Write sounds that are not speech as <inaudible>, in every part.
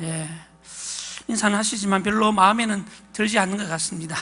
예. 인사는 하시지만 별로 마음에는 들지 않는 것 같습니다.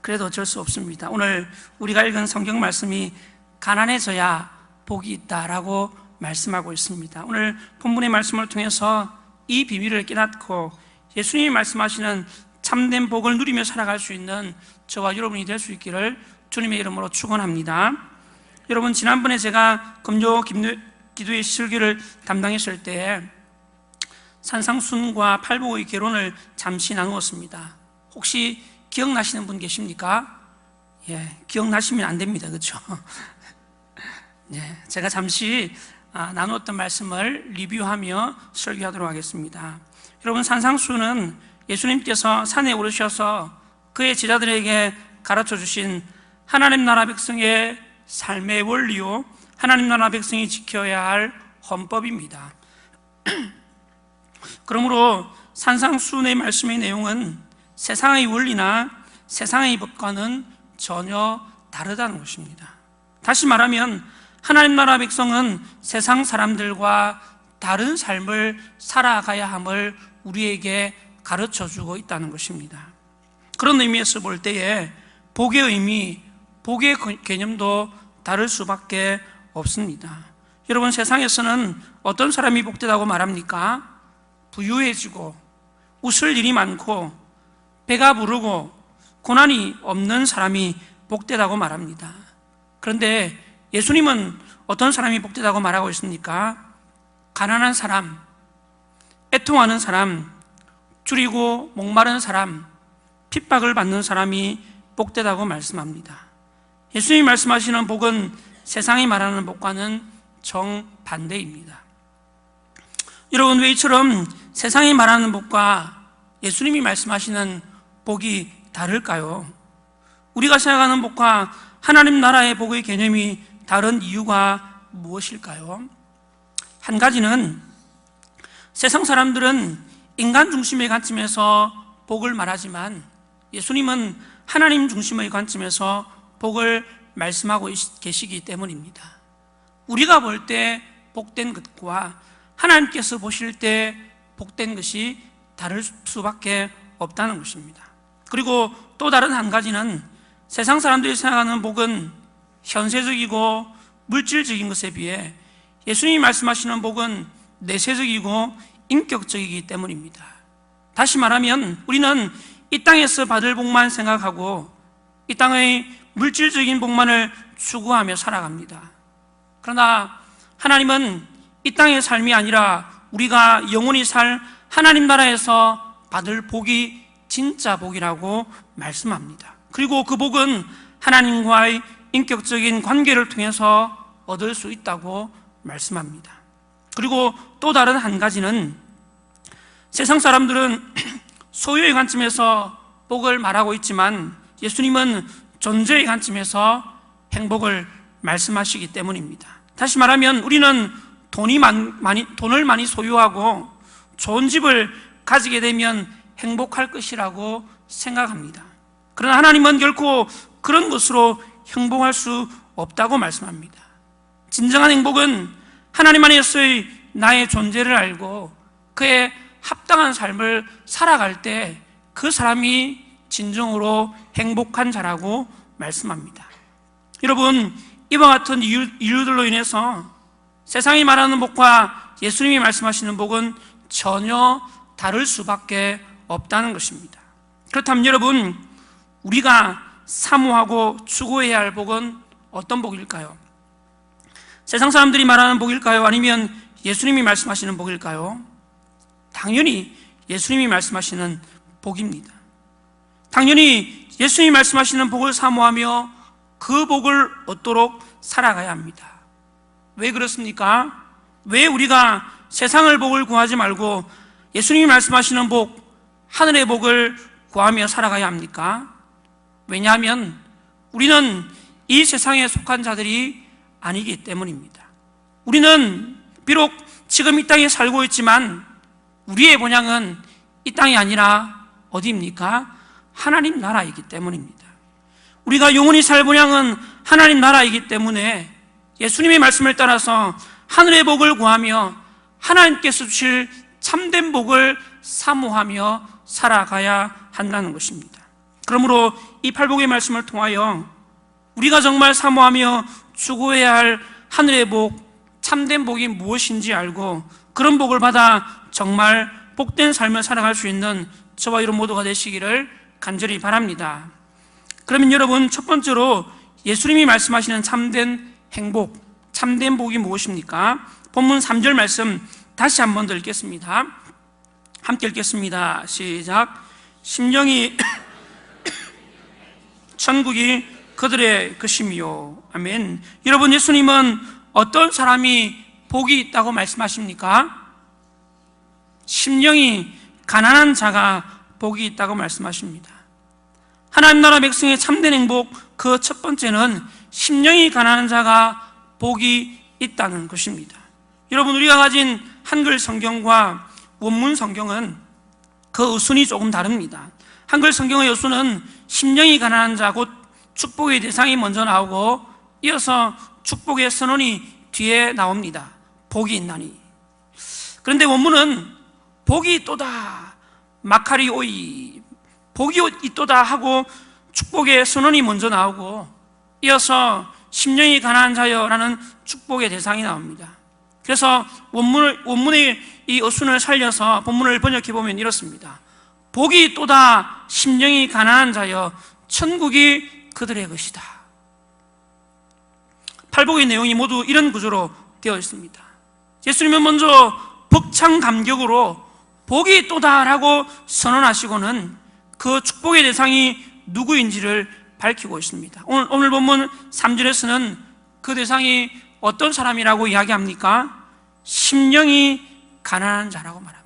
그래도 어쩔 수 없습니다. 오늘 우리가 읽은 성경 말씀이 가난해져야 복이 있다라고 말씀하고 있습니다. 오늘 본문의 말씀을 통해서 이 비밀을 깨닫고 예수님이 말씀하시는 참된 복을 누리며 살아갈 수 있는 저와 여러분이 될 수 있기를 주님의 이름으로 축원합니다. 여러분 지난번에 제가 금요 기도의 설교를 담당했을 때 산상순과 팔복의 결혼을 잠시 나누었습니다. 혹시 기억나시는 분 계십니까? 예, 기억나시면 안 됩니다. 그렇죠? 예, <laughs> 제가 잠시 아, 나누었던 말씀을 리뷰하며 설교하도록 하겠습니다. 여러분 산상수는 예수님께서 산에 오르셔서 그의 제자들에게 가르쳐 주신 하나님 나라 백성의 삶의 원리요 하나님 나라 백성이 지켜야 할 헌법입니다. <clears throat> 그러므로 산상수의 말씀의 내용은 세상의 원리나 세상의 법과는 전혀 다르다는 것입니다. 다시 말하면 하나님 나라 백성은 세상 사람들과 다른 삶을 살아가야 함을 우리에게 가르쳐 주고 있다는 것입니다. 그런 의미에서 볼 때에 복의 의미, 복의 개념도 다를 수밖에 없습니다. 여러분 세상에서는 어떤 사람이 복되다고 말합니까? 부유해지고 웃을 일이 많고 배가 부르고 고난이 없는 사람이 복되다고 말합니다. 그런데 예수님은 어떤 사람이 복되다고 말하고 있습니까? 가난한 사람, 애통하는 사람, 줄이고 목마른 사람, 핍박을 받는 사람이 복되다고 말씀합니다. 예수님이 말씀하시는 복은 세상이 말하는 복과는 정반대입니다. 여러분, 왜 이처럼 세상이 말하는 복과 예수님이 말씀하시는 복이 다를까요? 우리가 생각하는 복과 하나님 나라의 복의 개념이 다른 이유가 무엇일까요? 한 가지는 세상 사람들은 인간 중심의 관점에서 복을 말하지만 예수님은 하나님 중심의 관점에서 복을 말씀하고 계시기 때문입니다. 우리가 볼 때 복된 것과 하나님께서 보실 때 복된 것이 다를 수밖에 없다는 것입니다. 그리고 또 다른 한 가지는 세상 사람들이 생각하는 복은 현세적이고 물질적인 것에 비해 예수님이 말씀하시는 복은 내세적이고 인격적이기 때문입니다. 다시 말하면 우리는 이 땅에서 받을 복만 생각하고 이 땅의 물질적인 복만을 추구하며 살아갑니다. 그러나 하나님은 이 땅의 삶이 아니라 우리가 영원히 살 하나님 나라에서 받을 복이 진짜 복이라고 말씀합니다. 그리고 그 복은 하나님과의 인격적인 관계를 통해서 얻을 수 있다고 말씀합니다. 그리고 또 다른 한 가지는 세상 사람들은 <clears throat> 소유의 관점에서 복을 말하고 있지만 예수님은 존재의 관점에서 행복을 말씀하시기 때문입니다. 다시 말하면 우리는 돈이 많이, 돈을 많이 소유하고 좋은 집을 가지게 되면 행복할 것이라고 생각합니다. 그러나 하나님은 결코 그런 것으로 행복할 수 없다고 말씀합니다. 진정한 행복은 하나님 안에서의 나의 존재를 알고 그의 합당한 삶을 살아갈 때 그 사람이 진정으로 행복한 자라고 말씀합니다. 여러분, 이와 같은 이유, 이유들로 인해서 세상이 말하는 복과 예수님이 말씀하시는 복은 전혀 다를 수밖에 없다는 것입니다. 그렇다면 여러분, 우리가 사모하고 추구해야 할 복은 어떤 복일까요? 세상 사람들이 말하는 복일까요? 아니면 예수님이 말씀하시는 복일까요? 당연히 예수님이 말씀하시는 복입니다. 당연히 예수님이 말씀하시는 복을 사모하며 그 복을 얻도록 살아가야 합니다. 왜 그렇습니까? 왜 우리가 세상을 복을 구하지 말고 예수님이 말씀하시는 복, 하늘의 복을 구하며 살아가야 합니까? 왜냐하면 우리는 이 세상에 속한 자들이 아니기 때문입니다. 우리는 비록 지금 이 땅에 살고 있지만 우리의 본향은 이 땅이 아니라 어디입니까? 하나님 나라이기 때문입니다. 우리가 영원히 살 본향은 하나님 나라이기 때문에 예수님의 말씀을 따라서 하늘의 복을 구하며 하나님께서 주실 참된 복을 사모하며 살아가야 한다는 것입니다. 그러므로 이 팔복의 말씀을 통하여 우리가 정말 사모하며 추구해야 할 하늘의 복, 참된 복이 무엇인지 알고 그런 복을 받아 정말 복된 삶을 살아갈 수 있는 저와 여러분 모두가 되시기를 간절히 바랍니다. 그러면 여러분 첫 번째로 예수님이 말씀하시는 참된 행복, 참된 복이 무엇입니까? 본문 3절 말씀 다시 한 번 더 읽겠습니다. 함께 읽겠습니다. 시작. 심령이 <coughs> 천국이 그들의 것이미요. 아멘. 여러분, 예수님은 어떤 사람이 복이 있다고 말씀하십니까? 심령이 가난한 자가 복이 있다고 말씀하십니다. 하나님 나라 백성의 참된 행복 그 첫 번째는 심령이 가난한 자가 복이 있다는 것입니다. 여러분 우리가 가진 한글 성경과 원문 성경은 그 어순이 조금 다릅니다. 한글 성경의 어순은 심령이 가난한 자 곧 축복의 대상이 먼저 나오고 이어서 축복의 선언이 뒤에 나옵니다. 복이 있나니. 그런데 원문은 복이 있도다 마카리 오이 복이 있도다 하고 축복의 선언이 먼저 나오고 이어서 심령이 가난한 자여라는 축복의 대상이 나옵니다. 그래서 원문을, 원문의 이 어순을 살려서 본문을 번역해 보면 이렇습니다. 복이 있도다 심령이 가난한 자여 천국이 그들의 것이다. 팔복의 내용이 모두 이런 구조로 되어 있습니다. 예수님은 먼저 벅찬 감격으로 복이 있도다라고 선언하시고는 그 축복의 대상이 누구인지를 밝히고 있습니다. 오늘, 오늘 본문 3절에서는 그 대상이 어떤 사람이라고 이야기합니까? 심령이 가난한 자라고 말합니다.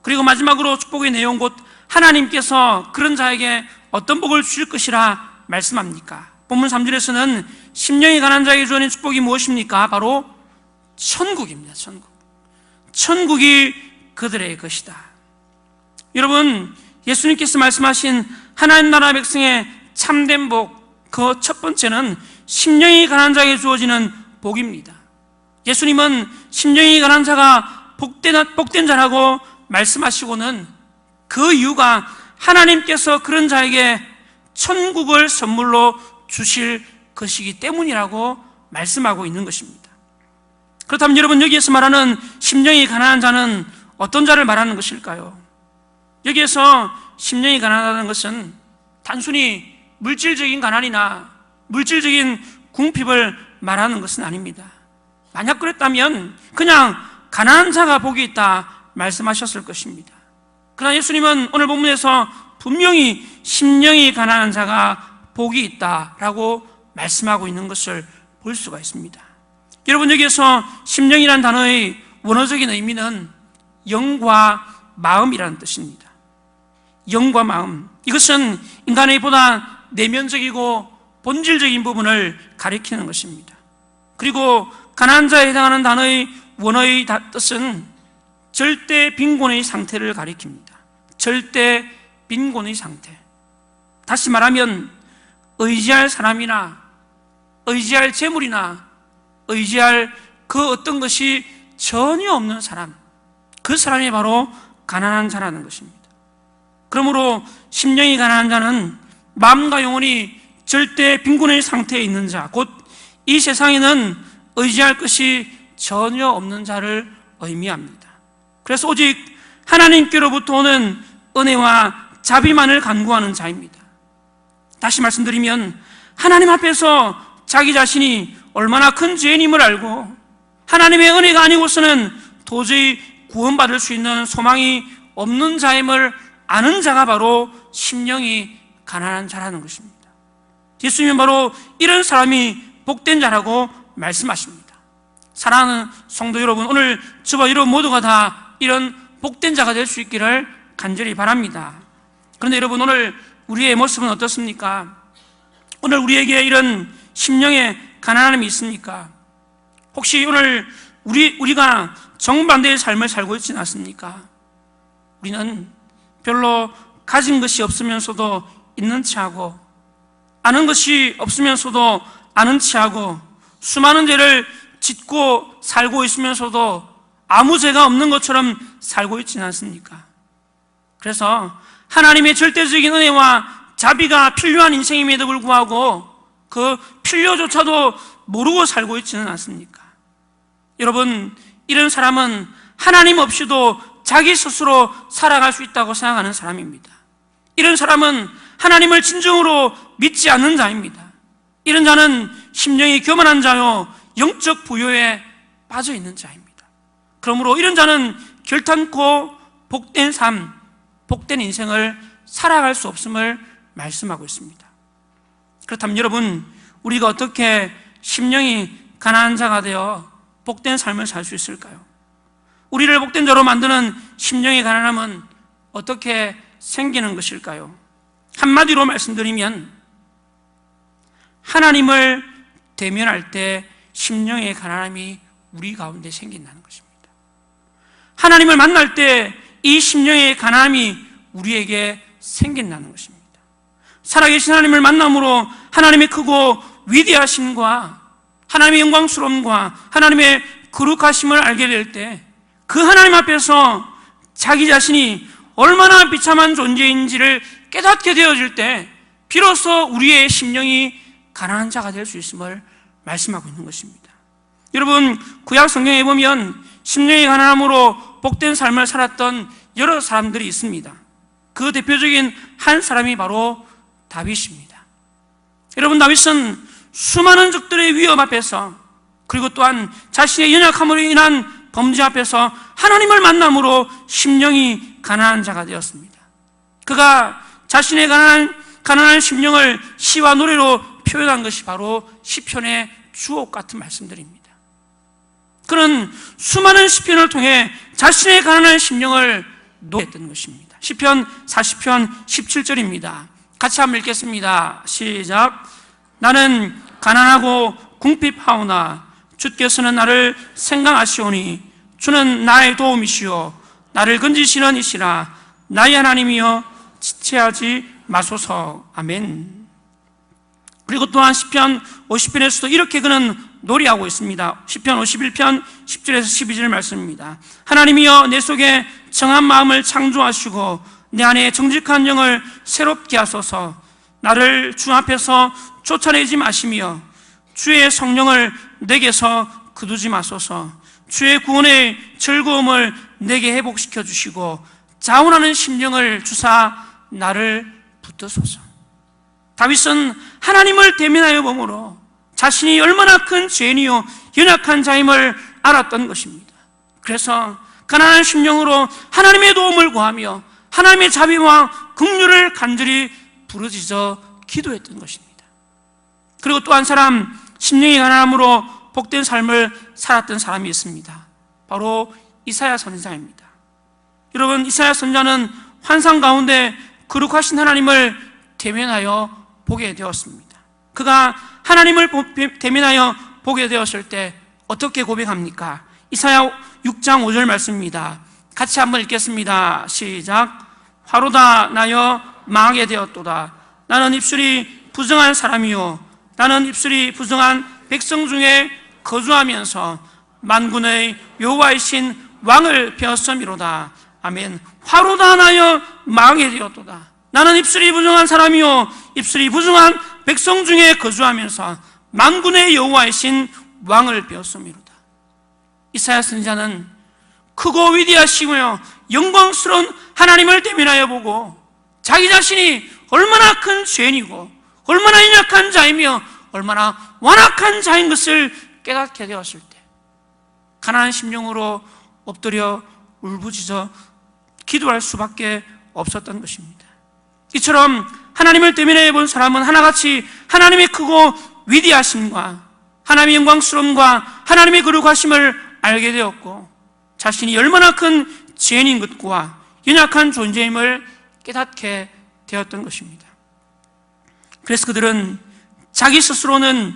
그리고 마지막으로 축복의 내용 곧 하나님께서 그런 자에게 어떤 복을 주실 것이라 말씀합니까? 본문 3절에서는 심령이 가난한 자에게 주어진 축복이 무엇입니까? 바로 천국입니다. 천국. 천국이 그들의 것이다. 여러분, 예수님께서 말씀하신 하나님 나라 백성의 참된 복, 그 첫 번째는 심령이 가난한 자에게 주어지는 복입니다. 예수님은 심령이 가난한 자가 복된, 복된 자라고 말씀하시고는 그 이유가 하나님께서 그런 자에게 천국을 선물로 주실 것이기 때문이라고 말씀하고 있는 것입니다. 그렇다면 여러분 여기에서 말하는 심령이 가난한 자는 어떤 자를 말하는 것일까요? 여기에서 심령이 가난하다는 것은 단순히 물질적인 가난이나 물질적인 궁핍을 말하는 것은 아닙니다. 만약 그랬다면 그냥 가난한 자가 복이 있다 말씀하셨을 것입니다. 그러나 예수님은 오늘 본문에서 분명히 심령이 가난한 자가 복이 있다라고 말씀하고 있는 것을 볼 수가 있습니다. 여러분 여기에서 심령이란 단어의 원어적인 의미는 영과 마음이라는 뜻입니다. 영과 마음. 이것은 인간의 보다 내면적이고 본질적인 부분을 가리키는 것입니다. 그리고 가난한 자에 해당하는 단어의 원어의 뜻은 절대 빈곤의 상태를 가리킵니다. 절대 빈곤의 상태. 다시 말하면 의지할 사람이나 의지할 재물이나 의지할 그 어떤 것이 전혀 없는 사람. 그 사람이 바로 가난한 자라는 것입니다. 그러므로 심령이 가난한 자는 마음과 영혼이 절대 빈곤의 상태에 있는 자, 곧 이 세상에는 의지할 것이 전혀 없는 자를 의미합니다. 그래서 오직 하나님께로부터 오는 은혜와 자비만을 간구하는 자입니다. 다시 말씀드리면 하나님 앞에서 자기 자신이 얼마나 큰 죄인임을 알고 하나님의 은혜가 아니고서는 도저히 구원받을 수 있는 소망이 없는 자임을 아는 자가 바로 심령이 가난한 자라는 것입니다. 예수님은 바로 이런 사람이 복된 자라고 말씀하십니다. 사랑하는 성도 여러분, 오늘 저와 여러분 모두가 다 이런 복된 자가 될 수 있기를 간절히 바랍니다. 그런데 여러분, 오늘 우리의 모습은 어떻습니까? 오늘 우리에게 이런 심령의 가난함이 있습니까? 혹시 오늘 우리, 우리가 정반대의 삶을 살고 있지 않습니까? 우리는 별로 가진 것이 없으면서도 있는 체하고 아는 것이 없으면서도 아는 체하고 수많은 죄를 짓고 살고 있으면서도 아무 죄가 없는 것처럼 살고 있지는 않습니까? 그래서 하나님의 절대적인 은혜와 자비가 필요한 인생임에도 불구하고 그 필요조차도 모르고 살고 있지는 않습니까? 여러분, 이런 사람은 하나님 없이도 자기 스스로 살아갈 수 있다고 생각하는 사람입니다. 이런 사람은 하나님을 진정으로 믿지 않는 자입니다. 이런 자는 심령이 교만한 자요, 영적 부여에 빠져 있는 자입니다. 그러므로 이런 자는 결탄코 복된 삶, 복된 인생을 살아갈 수 없음을 말씀하고 있습니다. 그렇다면 여러분, 우리가 어떻게 심령이 가난한 자가 되어 복된 삶을 살 수 있을까요? 우리를 복된 자로 만드는 심령의 가난함은 어떻게 생기는 것일까요? 한마디로 말씀드리면 하나님을 대면할 때 심령의 가난함이 우리 가운데 생긴다는 것입니다. 하나님을 만날 때 이 심령의 가난함이 우리에게 생긴다는 것입니다. 살아계신 하나님을 만남으로 하나님의 크고 위대하심과 하나님의 영광스러움과 하나님의 거룩하심을 알게 될 때 그 하나님 앞에서 자기 자신이 얼마나 비참한 존재인지를 깨닫게 되어질 때 비로소 우리의 심령이 가난한 자가 될 수 있음을 말씀하고 있는 것입니다. 여러분 구약 성경에 보면 심령이 가난함으로 복된 삶을 살았던 여러 사람들이 있습니다. 그 대표적인 한 사람이 바로 다윗입니다. 여러분 다윗은 수많은 적들의 위험 앞에서 그리고 또한 자신의 연약함으로 인한 범죄 앞에서 하나님을 만남으로 심령이 가난한 자가 되었습니다. 그가 자신의 가난한, 가난한 심령을 시와 노래로 표현한 것이 바로 시편의 주옥 같은 말씀들입니다. 그는 수많은 시편을 통해 자신의 가난한 심령을 노했던 것입니다. 시편 40편 17절입니다. 같이 한번 읽겠습니다. 시작. 나는 가난하고 궁핍하오나 주께서는 나를 생각하시오니 주는 나의 도움이시오. 나를 건지시는 이시라. 나의 하나님이여 지체하지 마소서. 아멘. 그리고 또한 시편 50편에서도 이렇게 그는 노래하고 있습니다. 시편 51편 10절에서 12절 말씀입니다. 하나님이여 내 속에 정한 마음을 창조하시고 내 안에 정직한 영을 새롭게 하소서. 나를 주 앞에서 쫓아내지 마시며 주의 성령을 내게서 거두지 마소서. 주의 구원의 즐거움을 내게 회복시켜 주시고 자원하는 심령을 주사 나를 붙드소서. 다윗은 하나님을 대면하여 보므로 자신이 얼마나 큰 죄인이요 연약한 자임을 알았던 것입니다. 그래서 가난한 심령으로 하나님의 도움을 구하며 하나님의 자비와 긍휼을 간절히 부르짖어 기도했던 것입니다. 그리고 또 한 사람 심령이 가난함으로 복된 삶을 살았던 사람이 있습니다. 바로 이사야 선지자입니다. 여러분 이사야 선지자는 환상 가운데 거룩하신 하나님을 대면하여 보게 되었습니다. 그가 하나님을 대면하여 보게 되었을 때 어떻게 고백합니까? 이사야 6장 5절 말씀입니다. 같이 한번 읽겠습니다. 시작. 화로다 나여 망하게 되었도다. 나는 입술이 부정한 사람이요 나는 입술이 부정한 백성 중에 거주하면서 만군의 여호와이신 왕을 배웠음이로다. 아멘. 화로다 나여 망하게 되었도다. 나는 입술이 부정한 사람이요 입술이 부정한 백성 중에 거주하면서 만군의 여호와이신 왕을 배웠음이로다. 이사야 선지자는 크고 위대하시며 영광스러운 하나님을 대면하여 보고 자기 자신이 얼마나 큰 죄인이고 얼마나 연약한 자이며 얼마나 완악한 자인 것을 깨닫게 되었을 때 가난한 심령으로 엎드려 울부짖어 기도할 수밖에 없었던 것입니다. 이처럼 하나님을 대면해 본 사람은 하나같이 하나님의 크고 위대하심과 하나님의 영광스러움과 하나님의 거룩하심을 알게 되었고 자신이 얼마나 큰 죄인인 것과 연약한 존재임을 깨닫게 되었던 것입니다. 그래서 그들은 자기 스스로는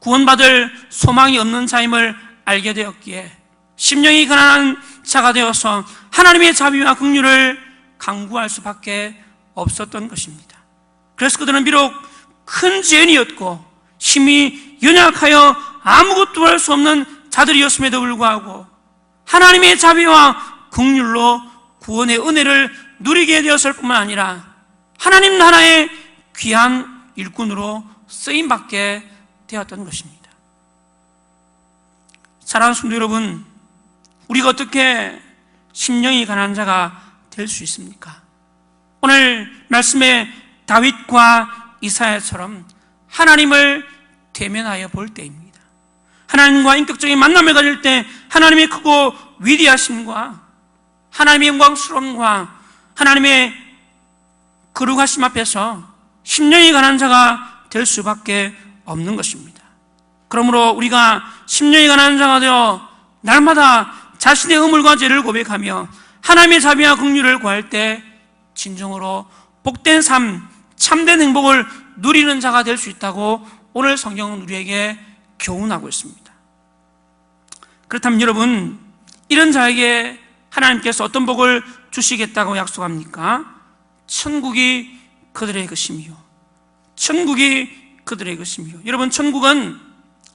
구원받을 소망이 없는 자임을 알게 되었기에 심령이 가난한 자가 되어서 하나님의 자비와 긍휼을 강구할 수밖에 없었던 것입니다. 그래서 그들은 비록 큰 죄인이었고 힘이 연약하여 아무것도 할 수 없는 자들이었음에도 불구하고 하나님의 자비와 긍휼로 구원의 은혜를 누리게 되었을 뿐만 아니라 하나님 나라의 귀한 일꾼으로 쓰임 받게 되었던 것입니다. 사랑하는 성도 여러분, 우리가 어떻게 심령이 가난한 자가 될 수 있습니까? 오늘 말씀에 다윗과 이사야처럼 하나님을 대면하여 볼 때입니다. 하나님과 인격적인 만남을 가질 때 하나님의 크고 위대하심과 하나님의 영광스러움과 하나님의 거룩하심 앞에서 심령이 가난 자가 될 수밖에 없는 것입니다. 그러므로 우리가 심령이 가난 자가 되어 날마다 자신의 의물과 죄를 고백하며 하나님의 자비와 긍휼을 구할 때 진정으로 복된 삶, 참된 행복을 누리는 자가 될 수 있다고 오늘 성경은 우리에게 교훈하고 있습니다. 그렇다면 여러분, 이런 자에게 하나님께서 어떤 복을 주시겠다고 약속합니까? 천국이 그들의 것이며, 천국이 그들의 것이며, 여러분, 천국은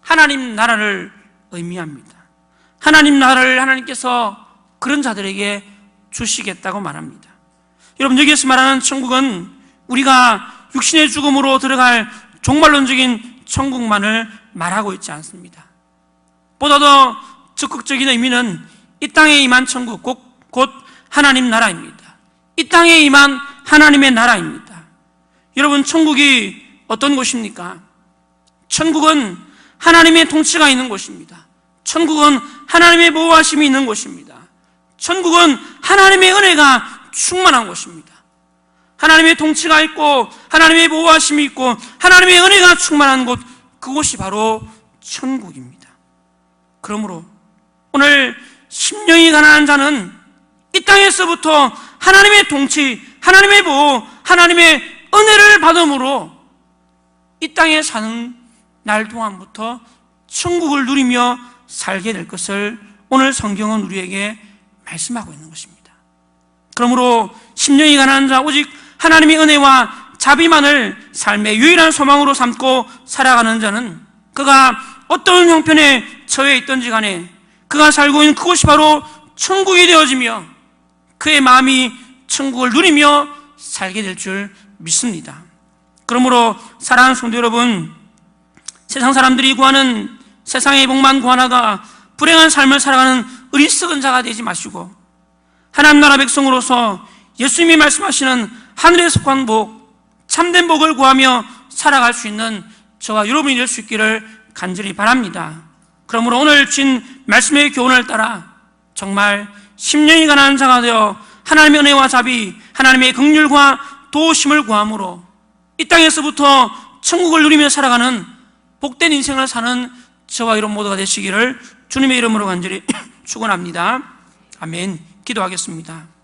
하나님 나라를 의미합니다. 하나님 나라를 하나님께서 그런 자들에게 주시겠다고 말합니다. 여러분, 여기에서 말하는 천국은 우리가 육신의 죽음으로 들어갈 종말론적인 천국만을 말하고 있지 않습니다. 보다 더 적극적인 의미는 이 땅에 임한 천국, 곧, 곧 하나님 나라입니다. 이 땅에 임한 하나님의 나라입니다. 여러분, 천국이 어떤 곳입니까? 천국은 하나님의 통치가 있는 곳입니다. 천국은 하나님의 보호하심이 있는 곳입니다. 천국은 하나님의 은혜가 충만한 곳입니다. 하나님의 통치가 있고 하나님의 보호하심이 있고 하나님의 은혜가 충만한 곳 그곳이 바로 천국입니다. 그러므로 오늘 심령이 가난한 자는 이 땅에서부터 하나님의 통치, 하나님의 보호, 하나님의 은혜를 받음으로 이 땅에 사는 날 동안부터 천국을 누리며 살게 될 것을 오늘 성경은 우리에게 말씀하고 있는 것입니다. 그러므로 심령이 가난한 자 오직 하나님의 은혜와 자비만을 삶의 유일한 소망으로 삼고 살아가는 자는 그가 어떤 형편에 처해 있던지 간에 그가 살고 있는 그곳이 바로 천국이 되어지며 그의 마음이 천국을 누리며 살게 될 줄 믿습니다. 그러므로 사랑하는 성도 여러분, 세상 사람들이 구하는 세상의 복만 구하다가 불행한 삶을 살아가는 어리석은 자가 되지 마시고 하나님 나라 백성으로서 예수님이 말씀하시는 하늘에 속한 복, 참된 복을 구하며 살아갈 수 있는 저와 여러분이 될 수 있기를 간절히 바랍니다. 그러므로 오늘 진 말씀의 교훈을 따라 정말 심령이 가난한 자가 되어 하나님의 은혜와 자비, 하나님의 긍휼과 도우심을 구함으로 이 땅에서부터 천국을 누리며 살아가는 복된 인생을 사는 저와 여러분 모두가 되시기를 주님의 이름으로 간절히 <coughs> 축원합니다. 아멘. 기도하겠습니다.